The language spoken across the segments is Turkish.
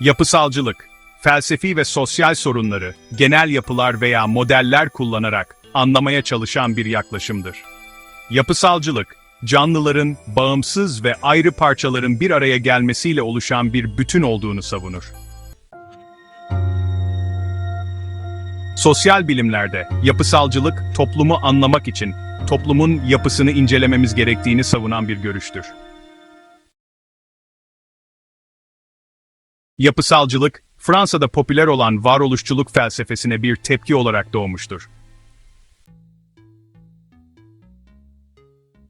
Yapısalcılık, felsefi ve sosyal sorunları, genel yapılar veya modeller kullanarak anlamaya çalışan bir yaklaşımdır. Yapısalcılık, canlıların bağımsız ve ayrı parçaların bir araya gelmesiyle oluşan bir bütün olduğunu savunur. Sosyal bilimlerde yapısalcılık toplumu anlamak için toplumun yapısını incelememiz gerektiğini savunan bir görüştür. Yapısalcılık, Fransa'da popüler olan varoluşçuluk felsefesine bir tepki olarak doğmuştur.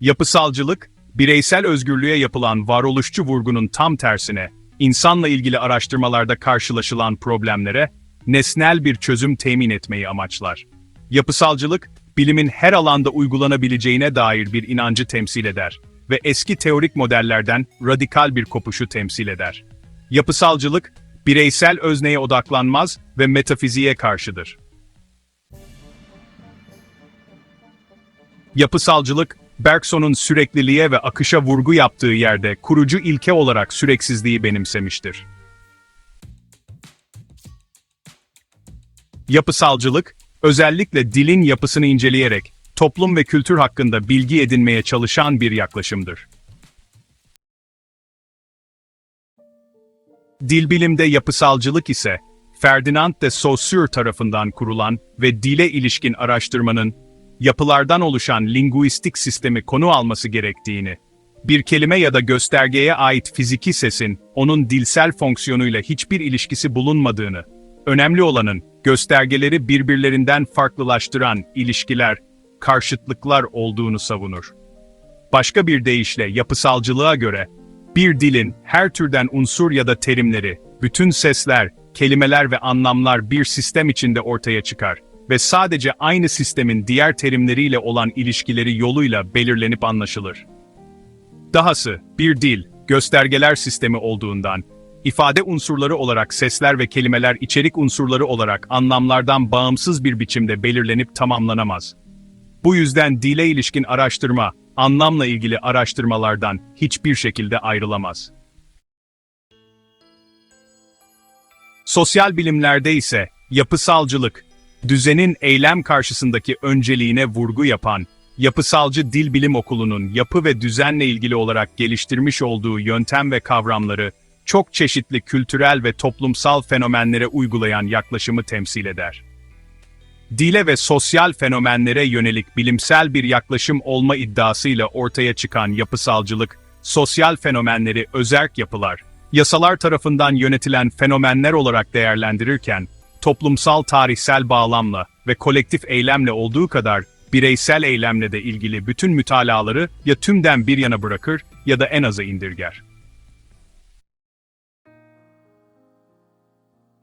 Yapısalcılık, bireysel özgürlüğe yapılan varoluşçu vurgunun tam tersine, insanla ilgili araştırmalarda karşılaşılan problemlere nesnel bir çözüm temin etmeyi amaçlar. Yapısalcılık, bilimin her alanda uygulanabileceğine dair bir inancı temsil eder ve eski teorik modellerden radikal bir kopuşu temsil eder. Yapısalcılık, bireysel özneye odaklanmaz ve metafiziğe karşıdır. Yapısalcılık, Bergson'un sürekliliğe ve akışa vurgu yaptığı yerde kurucu ilke olarak süreksizliği benimsemiştir. Yapısalcılık, özellikle dilin yapısını inceleyerek toplum ve kültür hakkında bilgi edinmeye çalışan bir yaklaşımdır. Dilbilimde yapısalcılık ise, Ferdinand de Saussure tarafından kurulan ve dile ilişkin araştırmanın, yapılardan oluşan linguistik sistemi konu alması gerektiğini, bir kelime ya da göstergeye ait fiziki sesin, onun dilsel fonksiyonuyla hiçbir ilişkisi bulunmadığını, önemli olanın, göstergeleri birbirlerinden farklılaştıran ilişkiler, karşıtlıklar olduğunu savunur. Başka bir deyişle yapısalcılığa göre, bir dilin her türden unsur ya da terimleri, bütün sesler, kelimeler ve anlamlar bir sistem içinde ortaya çıkar ve sadece aynı sistemin diğer terimleriyle olan ilişkileri yoluyla belirlenip anlaşılır. Dahası, bir dil, göstergeler sistemi olduğundan, ifade unsurları olarak sesler ve kelimeler içerik unsurları olarak anlamlardan bağımsız bir biçimde belirlenip tamamlanamaz. Bu yüzden dile ilişkin araştırma, anlamla ilgili araştırmalardan hiçbir şekilde ayrılamaz. Sosyal bilimlerde ise yapısalcılık, düzenin eylem karşısındaki önceliğine vurgu yapan, Yapısalcı Dil Bilim Okulu'nun yapı ve düzenle ilgili olarak geliştirmiş olduğu yöntem ve kavramları, çok çeşitli kültürel ve toplumsal fenomenlere uygulayan yaklaşımı temsil eder. Dile ve sosyal fenomenlere yönelik bilimsel bir yaklaşım olma iddiasıyla ortaya çıkan yapısalcılık, sosyal fenomenleri özerk yapılar, yasalar tarafından yönetilen fenomenler olarak değerlendirirken, toplumsal tarihsel bağlamla ve kolektif eylemle olduğu kadar bireysel eylemle de ilgili bütün mütalaları ya tümden bir yana bırakır ya da en aza indirger.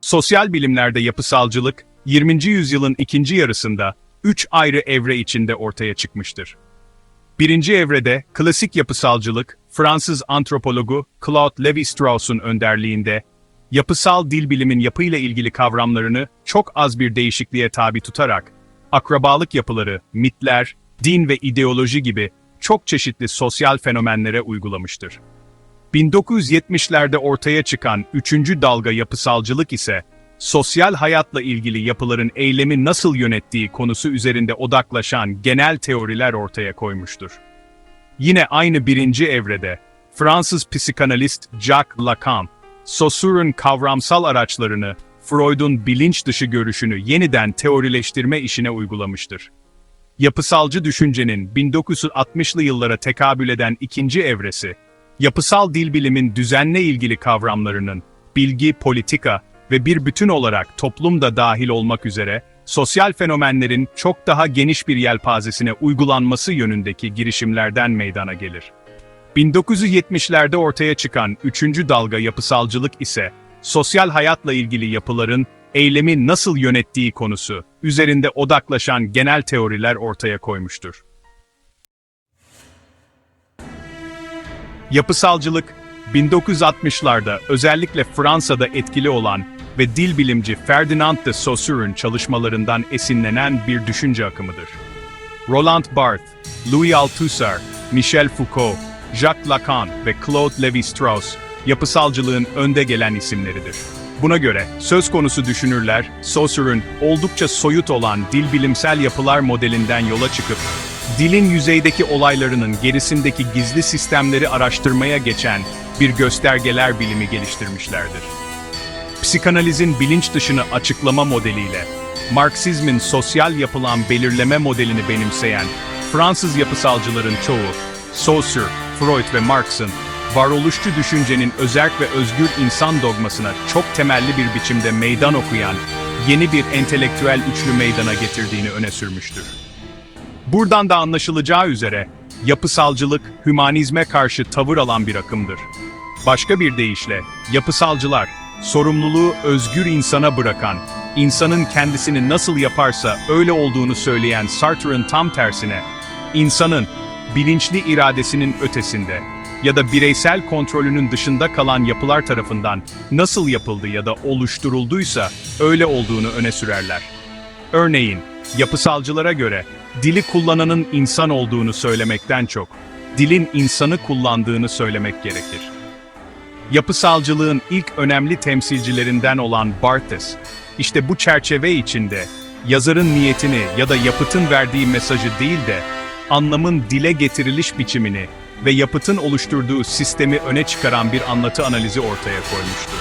Sosyal bilimlerde yapısalcılık, 20. yüzyılın ikinci yarısında üç ayrı evre içinde ortaya çıkmıştır. Birinci evrede klasik yapısalcılık, Fransız antropologu Claude Lévi-Strauss'un önderliğinde, yapısal dil bilimin yapıyla ilgili kavramlarını çok az bir değişikliğe tabi tutarak, akrabalık yapıları, mitler, din ve ideoloji gibi çok çeşitli sosyal fenomenlere uygulamıştır. 1970'lerde ortaya çıkan üçüncü dalga yapısalcılık ise, sosyal hayatla ilgili yapıların eylemi nasıl yönettiği konusu üzerinde odaklaşan genel teoriler ortaya koymuştur. Yine aynı birinci evrede, Fransız psikanalist Jacques Lacan, Saussure'un kavramsal araçlarını, Freud'un bilinç dışı görüşünü yeniden teorileştirme işine uygulamıştır. Yapısalcı düşüncenin 1960'lı yıllara tekabül eden ikinci evresi, yapısal dil bilimin düzenle ilgili kavramlarının, bilgi, politika ve bir bütün olarak toplum da dahil olmak üzere, sosyal fenomenlerin çok daha geniş bir yelpazesine uygulanması yönündeki girişimlerden meydana gelir. 1970'lerde ortaya çıkan üçüncü dalga yapısalcılık ise, sosyal hayatla ilgili yapıların eylemi nasıl yönettiği konusu üzerinde odaklaşan genel teoriler ortaya koymuştur. Yapısalcılık, 1960'larda özellikle Fransa'da etkili olan ve dil bilimci Ferdinand de Saussure'un çalışmalarından esinlenen bir düşünce akımıdır. Roland Barthes, Louis Althusser, Michel Foucault, Jacques Lacan ve Claude Lévi-Strauss, yapısalcılığın önde gelen isimleridir. Buna göre, söz konusu düşünürler, Saussure'un oldukça soyut olan dil bilimsel yapılar modelinden yola çıkıp, dilin yüzeydeki olaylarının gerisindeki gizli sistemleri araştırmaya geçen bir göstergeler bilimi geliştirmişlerdir. Psikanalizin bilinç dışını açıklama modeliyle, Marksizmin sosyal yapılan belirleme modelini benimseyen Fransız yapısalcıların çoğu, Saussure, Freud ve Marx'ın varoluşçu düşüncenin özerk ve özgür insan dogmasına çok temelli bir biçimde meydan okuyan yeni bir entelektüel üçlü meydana getirdiğini öne sürmüştür. Buradan da anlaşılacağı üzere, yapısalcılık, hümanizme karşı tavır alan bir akımdır. Başka bir deyişle, yapısalcılar, sorumluluğu özgür insana bırakan, insanın kendisini nasıl yaparsa öyle olduğunu söyleyen Sartre'ın tam tersine, insanın, bilinçli iradesinin ötesinde ya da bireysel kontrolünün dışında kalan yapılar tarafından nasıl yapıldı ya da oluşturulduysa öyle olduğunu öne sürerler. Örneğin, yapısalcılara göre dili kullananın insan olduğunu söylemekten çok, dilin insanı kullandığını söylemek gerekir. Yapısalcılığın ilk önemli temsilcilerinden olan Barthes, işte bu çerçeve içinde yazarın niyetini ya da yapıtın verdiği mesajı değil de anlamın dile getiriliş biçimini ve yapıtın oluşturduğu sistemi öne çıkaran bir anlatı analizi ortaya koymuştur.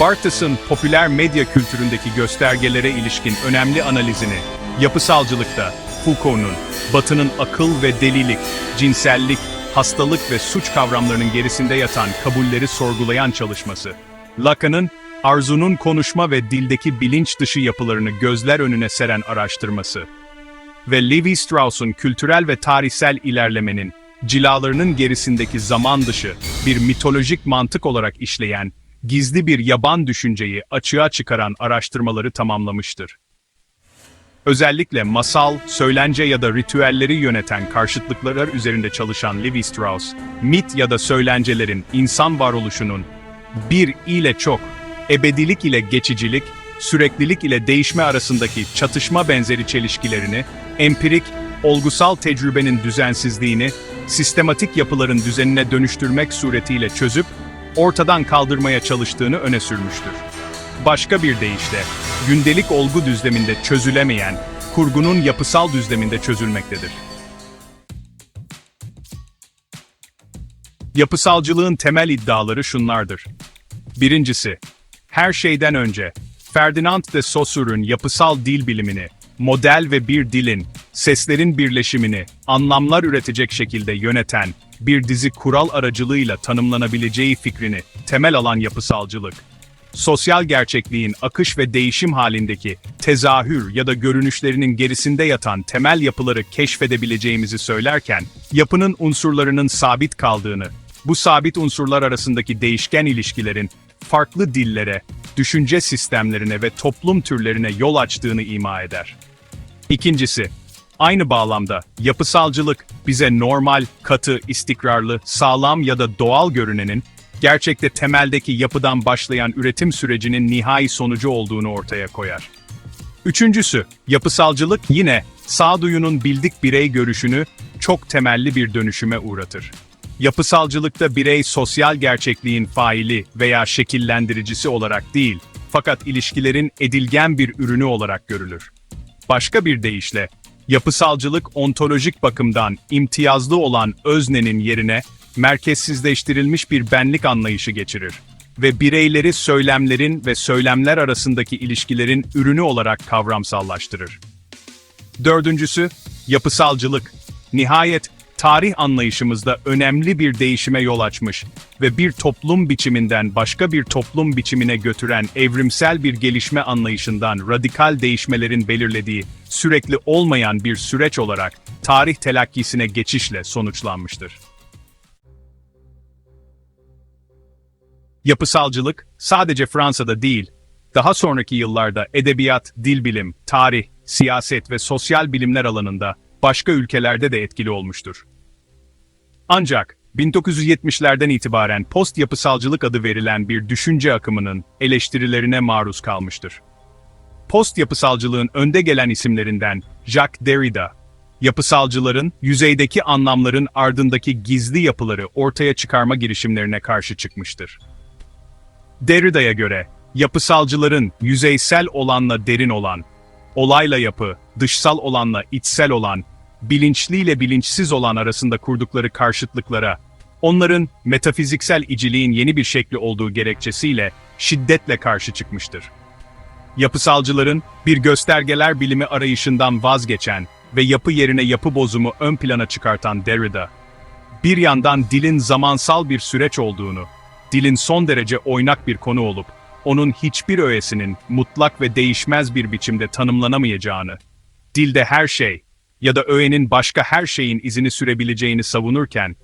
Barthes'ın popüler medya kültüründeki göstergelere ilişkin önemli analizini, yapısalcılıkta Foucault'un, Batı'nın akıl ve delilik, cinsellik, hastalık ve suç kavramlarının gerisinde yatan kabulleri sorgulayan çalışması, Lacan'ın arzunun konuşma ve dildeki bilinç dışı yapılarını gözler önüne seren araştırması ve Levi Strauss'un kültürel ve tarihsel ilerlemenin cilalarının gerisindeki zaman dışı bir mitolojik mantık olarak işleyen gizli bir yaban düşünceyi açığa çıkaran araştırmaları tamamlamıştır. Özellikle masal, söylence ya da ritüelleri yöneten karşıtlıklar üzerinde çalışan Levi Strauss, mit ya da söylencelerin insan varoluşunun bir ile çok, ebedilik ile geçicilik, süreklilik ile değişme arasındaki çatışma benzeri çelişkilerini, empirik, olgusal tecrübenin düzensizliğini, sistematik yapıların düzenine dönüştürmek suretiyle çözüp, ortadan kaldırmaya çalıştığını öne sürmüştür. Başka bir deyişle, gündelik olgu düzleminde çözülemeyen, kurgunun yapısal düzleminde çözülmektedir. Yapısalcılığın temel iddiaları şunlardır. Birincisi, her şeyden önce, Ferdinand de Saussure'un yapısal dil bilimini, model ve bir dilin, seslerin birleşimini, anlamlar üretecek şekilde yöneten, bir dizi kural aracılığıyla tanımlanabileceği fikrini temel alan yapısalcılık, sosyal gerçekliğin akış ve değişim halindeki tezahür ya da görünüşlerinin gerisinde yatan temel yapıları keşfedebileceğimizi söylerken, yapının unsurlarının sabit kaldığını, bu sabit unsurlar arasındaki değişken ilişkilerin farklı dillere, düşünce sistemlerine ve toplum türlerine yol açtığını ima eder. İkincisi, aynı bağlamda yapısalcılık bize normal, katı, istikrarlı, sağlam ya da doğal görünenin gerçekte temeldeki yapıdan başlayan üretim sürecinin nihai sonucu olduğunu ortaya koyar. Üçüncüsü, yapısalcılık yine sağduyunun bildik birey görüşünü çok temelli bir dönüşüme uğratır. Yapısalcılıkta birey sosyal gerçekliğin faili veya şekillendiricisi olarak değil, fakat ilişkilerin edilgen bir ürünü olarak görülür. Başka bir deyişle, yapısalcılık ontolojik bakımdan imtiyazlı olan öznenin yerine merkezsizleştirilmiş bir benlik anlayışı geçirir ve bireyleri söylemlerin ve söylemler arasındaki ilişkilerin ürünü olarak kavramsallaştırır. Dördüncüsü, yapısalcılık. Nihayet, tarih anlayışımızda önemli bir değişime yol açmış ve bir toplum biçiminden başka bir toplum biçimine götüren evrimsel bir gelişme anlayışından radikal değişmelerin belirlediği, sürekli olmayan bir süreç olarak tarih telakkisine geçişle sonuçlanmıştır. Yapısalcılık, sadece Fransa'da değil, daha sonraki yıllarda edebiyat, dil bilim, tarih, siyaset ve sosyal bilimler alanında başka ülkelerde de etkili olmuştur. Ancak 1970'lerden itibaren post yapısalcılık adı verilen bir düşünce akımının eleştirilerine maruz kalmıştır. Post yapısalcılığın önde gelen isimlerinden Jacques Derrida, yapısalcıların yüzeydeki anlamların ardındaki gizli yapıları ortaya çıkarma girişimlerine karşı çıkmıştır. Derrida'ya göre, yapısalcıların yüzeysel olanla derin olan, olayla yapı, dışsal olanla içsel olan, bilinçliyle bilinçsiz olan arasında kurdukları karşıtlıklara, onların metafiziksel iciliğin yeni bir şekli olduğu gerekçesiyle şiddetle karşı çıkmıştır. Yapısalcıların bir göstergeler bilimi arayışından vazgeçen ve yapı yerine yapı bozumu ön plana çıkartan Derrida, bir yandan dilin zamansal bir süreç olduğunu, dilin son derece oynak bir konu olup, onun hiçbir öğesinin mutlak ve değişmez bir biçimde tanımlanamayacağını, dilde her şey ya da öğenin başka her şeyin izini sürebileceğini savunurken,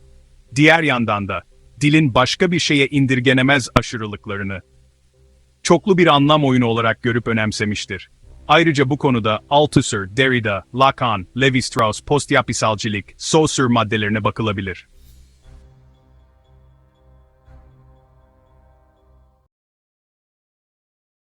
diğer yandan da dilin başka bir şeye indirgenemez aşırılıklarını, çoklu bir anlam oyunu olarak görüp önemsemiştir. Ayrıca bu konuda Althusser, Derrida, Lacan, Levi-Strauss postyapisalcilik, Saussure maddelerine bakılabilir.